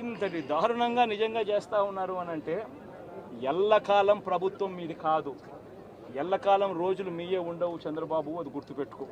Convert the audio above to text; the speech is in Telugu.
ఇంతటి దారుణంగా నిజంగా చేస్తూ ఉన్నారు అని అంటే ఎల్లకాలం ప్రభుత్వం మీది కాదు. ఎల్లకాలం రోజులు మీయే ఉండవు చంద్రబాబు అది గుర్తుపెట్టుకో.